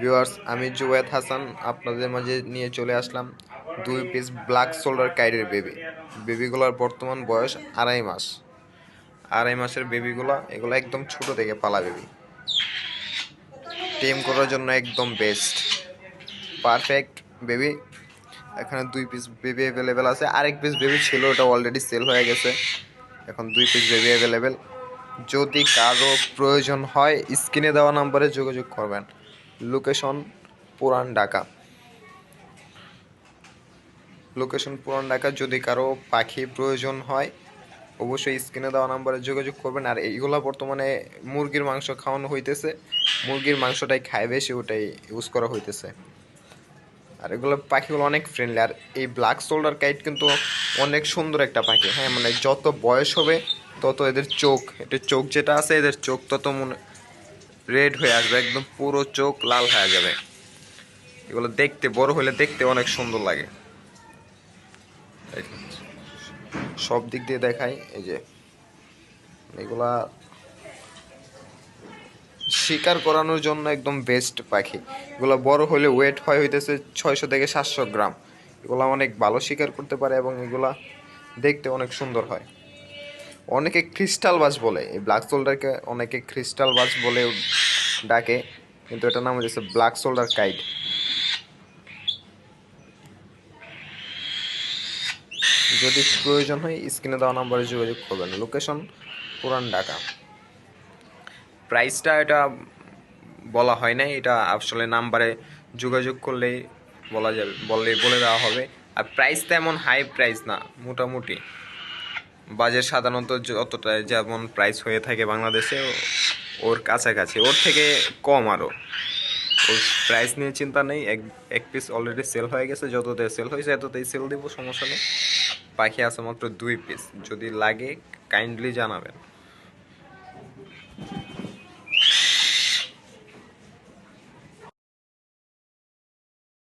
Viewers, আমি জুয়েদ হাসান আপনাদের মাঝে নিয়ে চলে আসলাম দুই পিস ব্ল্যাক সোল্ডার কাইডের বেবি। বেবিগুলোর বর্তমান বয়স আড়াই মাস। আড়াই মাসের বেবিগুলো, এগুলো একদম ছোট থেকে পালা বেবি। টেম করার জন্য একদম বেস্ট। Perfect baby. এখানে দুই পিস বেবি অ্যাভেলেবেল আছে। আরেক পিস বেবি ছিল, ওটা অলরেডি সেল হয়ে গেছে। এখন দুই পিস বেবি অ্যাভেলেবেল। যদি কারও প্রয়োজন হয়, স্ক্রিনে দেওয়া নাম্বারে যোগাযোগ করবেন। লোকেশন পুরান ঢাকা। লোকেশন পুরান ঢাকা যদি কারও পাখি প্রয়োজন হয়, অবশ্যই স্ক্রিনে দেওয়া নাম্বারে যোগাযোগ করবেন। আর এইগুলা বর্তমানে মুরগির মাংস খাওয়ানো হইতেছে। মুরগির মাংসটাই খায় বেশি, ওটাই ইউজ করা হইতেছে। আর এগুলো পাখিগুলো অনেক ফ্রেন্ডলি আর এই ব্ল্যাক সোল্ডার কাইট কিন্তু অনেক সুন্দর একটা পাখি। হ্যাঁ মানে যত বয়স হবে, তত এদের চোখ এদের চোখ যেটা আছে, এদের চোখ তত মনে রেড হয়ে আসবে, একদম পুরো চোখ লাল হয়ে যাবে। এগুলো দেখতে, বড় হলে দেখতে অনেক সুন্দর লাগে। সব দিক দিয়ে দেখাই, এই যে এগুলা শিকার করানোর জন্য একদম বেস্ট পাখি। এগুলো বড় হলে ওয়েট হয় হইতেছে ছয়শো থেকে সাতশো গ্রাম। এগুলো অনেক ভালো শিকার করতে পারে এবং এগুলা দেখতে অনেক সুন্দর হয়। অনেকে ক্রিস্টাল বাজ বলে। এই ব্ল্যাক সোল্ডারকে অনেকে ক্রিস্টাল বাজ বলে ডাকে, কিন্তু এটার নাম হচ্ছে ব্ল্যাক সোল্ডার কাইট যদি প্রয়োজন হয় স্ক্রিনে দেওয়া নাম্বারে যোগাযোগ করবেন। লোকেশন পুরান ঢাকা। প্রাইসটা এটা বলা হয় নাই, এটা আসলে নাম্বারে যোগাযোগ করলেই বলা যাবে বললে বলে দেওয়া হবে। আর প্রাইস তেমন হাই প্রাইস না, মোটামুটি। বাজেট সাধারণত যতটা যেমন প্রাইস হয়ে থাকে বাংলাদেশে, ওর কাছাকাছি। ওর থেকে কম আরও ওর প্রাইস নিয়ে চিন্তা নেই। এক এক পিস অলরেডি সেল হয়ে গেছে। যততে সেল হয়েছে এততেই সেল দিব, সমস্যা নেই। পাখি আছে মাত্র দুই পিস যদি লাগে কাইন্ডলি জানাবেন।